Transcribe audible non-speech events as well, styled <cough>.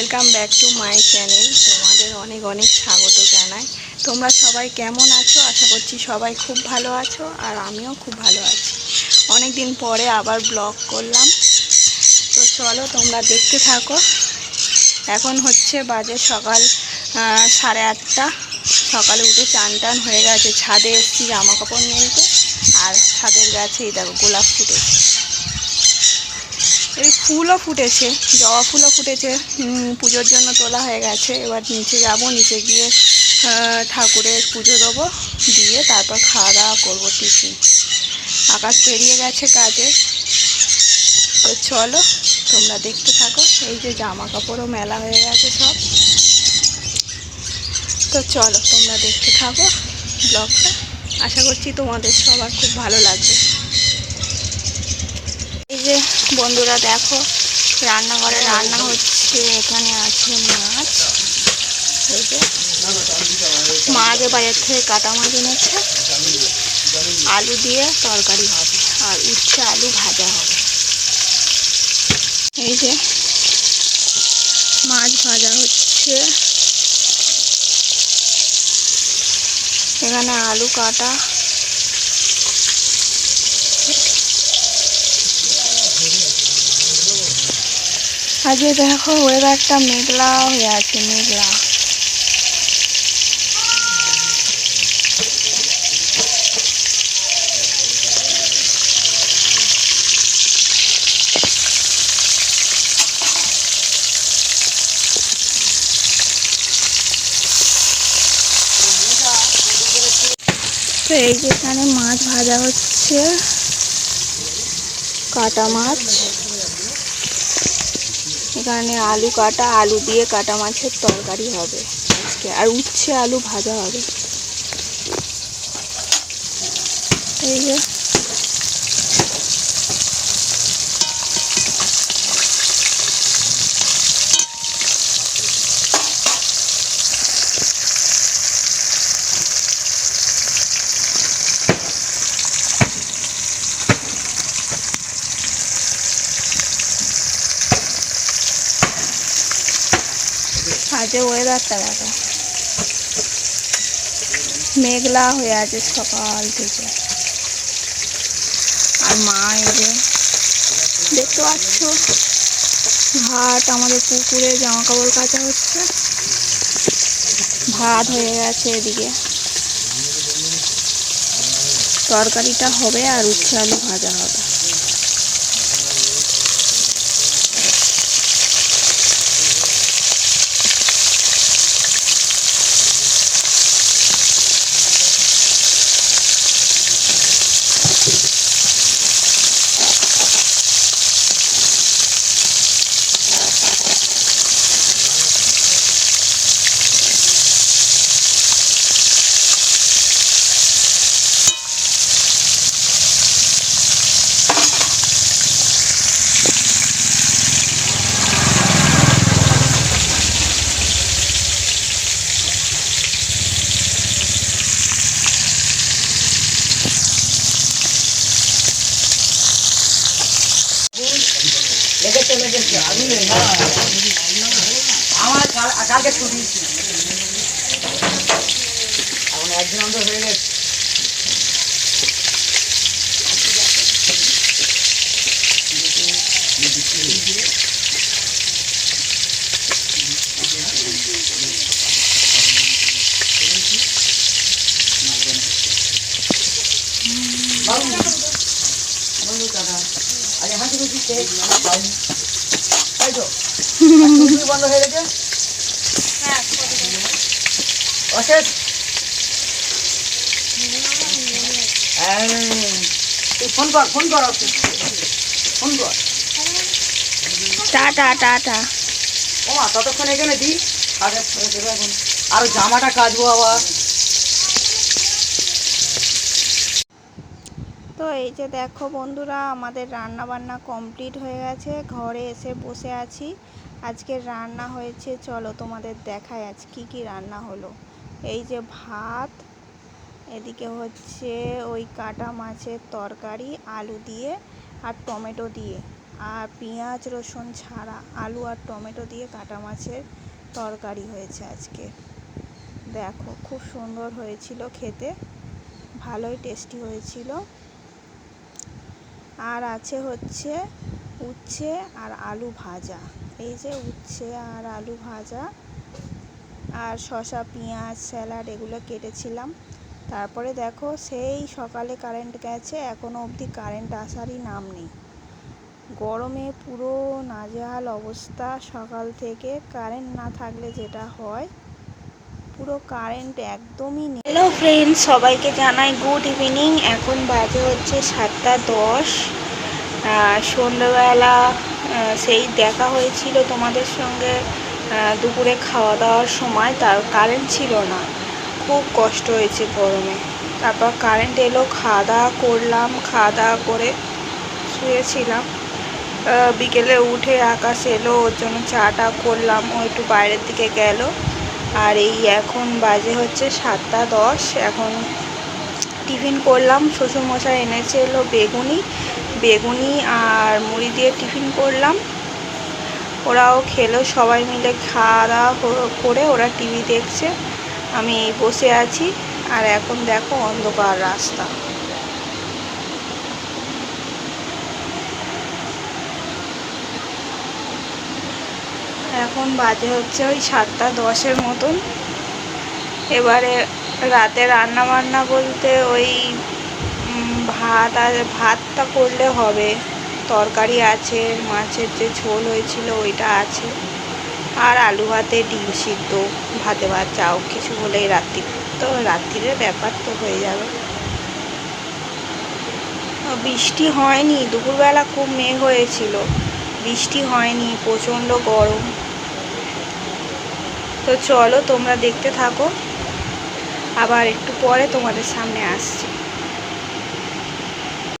Welcome back to my channel তোমাদের অনেক অনেক স্বাগত জানাই। তোমরা সবাই কেমন আছো? আশা করছি সবাই খুব ভালো আছো আর আমিও খুব ভালো আছি। অনেক দিন পরে আবার ব্লগ করলাম। তো চলো তোমরা দেখতে থাকো। এখন হচ্ছে বাজে সকাল সাড়ে আটটা। সকালে উঠে চান টান হয়ে গেছে। ছাদে এসেছি জামা কাপড় মেলতে আর ছাদের গাছে এই দেখো গোলাপ ফুটেছে। ফুলও ফুটেছে, জবা ফুলও ফুটেছে পুজোর জন্য তোলা হয়ে গেছে। এবার নিচে যাব, নিচে গিয়ে ঠাকুরের পুজো দেবো, দিয়ে তারপর খাওয়া দাওয়া করব টিফিন। আকাশ পেরিয়ে গেছে কাজে। তো চলো, তোমরা দেখতে থাকো, এই যে জামা কাপড়ও মেলা হয়ে গেছে সব। তো চলো, তোমরা দেখতে থাকো ব্লগটা। আশা করছি তোমাদের সবার খুব ভালো লাগবে। বন্ধুরা দেখো, রান্নাঘরে রান্না হচ্ছে, এখানে আছে মাছ। এই যে, মা আগে বাজার থেকে কাটা মাছ এনেছে। আলু দিয়ে তরকারি হবে, আর উচ্ছে আলু ভাজা হবে। এই যে, মাছ ভাজা হচ্ছে। এখানে আলু কাটা আজকে দেখো ওয়েদারটা মেঘলা হয়ে আছে, মেঘলা। তো এই যে এখানে মাছ ভাজা হচ্ছে, কাটা মাছ। এখানে আলু কাটা, আলু দিয়ে কাটা মাছের তরকারি হবে আজকে। আর উচ্ছে আলু ভাজা হবে। এই যে আজকে ওয়েদারটা দেখো। মেঘলা হয়ে আছে সকাল থেকে। আর মা যে দেখতে পাচ্ছ, ভাত আমাদের পুকুরে জামা কাপড় কাচা হচ্ছে। ভাত হয়ে গেছে এদিকে। তরকারিটা হবে আর উচ্ছে আলু ভাজা হবে। কালকে ছুটি এখন একদিন অন্তর হয়ে গেছে। আরে খুশি কেক তাই তো। <laughs> বন্ধ হয়ে গেছে? অশেষ। তুই ফোন কর ফোন কর ওকে। ফোন কর। টাটা টাটা ও মা ততক্ষণ এখানে দিই আগে দেবো এখন। আরও জামাটা কাচবো আবার। তো এই যে দেখো বন্ধুরা আমাদের রান্না বান্না কমপ্লিট হয়ে গেছে। ঘরে এসে বসে আছি। আজকে রান্না হয়েছে চলো তোমাদের দেখাই আজ কি কি রান্না হলো। এই যে ভাত, এদিকে হচ্ছে ওই কাটা মাছের তরকারি, আলু দিয়ে আর টমেটো দিয়ে। আর পেঁয়াজ, রসুন ছাড়া আলু আর টমেটো দিয়ে কাটা মাছের তরকারি হয়েছে আজকে। দেখো, খুব সুন্দর হয়েছিল খেতে, ভালোই টেস্টি হয়েছিল। আর আছে হচ্ছে উচ্ছে আর আলু ভাজা। এই যে উচ্ছে আর আলু ভাজা আর শসা, পেঁয়াজ, স্যালাড এগুলো কেটেছিলাম। তারপরে দেখো সেই সকালে কারেন্ট গেছে এখনও অবধি কারেন্ট আসারই নাম নেই। গরমে পুরো নাজেহাল অবস্থা, সকাল থেকে কারেন্ট না থাকলে যেটা হয়, পুরো কারেন্ট একদমই নেই। হ্যালো ফ্রেন্ড সবাইকে জানাই গুড ইভিনিং এখন বাজে হচ্ছে সাতটা দশ। সন্ধ্যাবেলা সেই দেখা হয়েছিল তোমাদের সঙ্গে। দুপুরে খাওয়া দাওয়ার সময় তার কারেন্ট ছিল না। খুব কষ্ট হয়েছে গরমে। তারপর কারেন্ট এলো খাওয়া দাওয়া করলাম খাওয়া দাওয়া করে শুয়েছিলাম। বিকেলে উঠে আকাশ এলো, ওর জন্য চাটা করলাম, ও একটু বাইরের দিকে গেল। আর এই এখন বাজে হচ্ছে সাতটা দশ। এখন টিফিন করলাম, শ্বশুরমশাই এনেছে এলো বেগুনি। বেগুনি আর মুড়ি দিয়ে টিফিন করলাম। ওরাও খেলো, সবাই মিলে খাওয়া দাওয়া করে ওরা টিভি দেখছে। আমি বসে আছি, আর এখন দেখো অন্ধকার রাস্তা। এখন বাজে হচ্ছে ওই সাতটা দশের মতন। এবারে রাতে রান্না বান্না বলতে ওই ভাত আর, ভাতটা করলে হবে। তরকারি আছে, মাছের যে ঝোল হয়েছিল ওইটা আছে। আর আলু ভাতে ডিম সিদ্ধ, ভাতে ভাত চাও, কিছু হলেই রাত্রি। তো রাত্রিরের ব্যাপার তো হয়ে যাবে। বৃষ্টি হয়নি, দুপুরবেলা খুব মেঘ হয়েছিল। বৃষ্টি হয়নি, প্রচণ্ড গরম। তো চলো তোমরা দেখতে থাকো। আবার একটু পরে তোমাদের সামনে আসছি।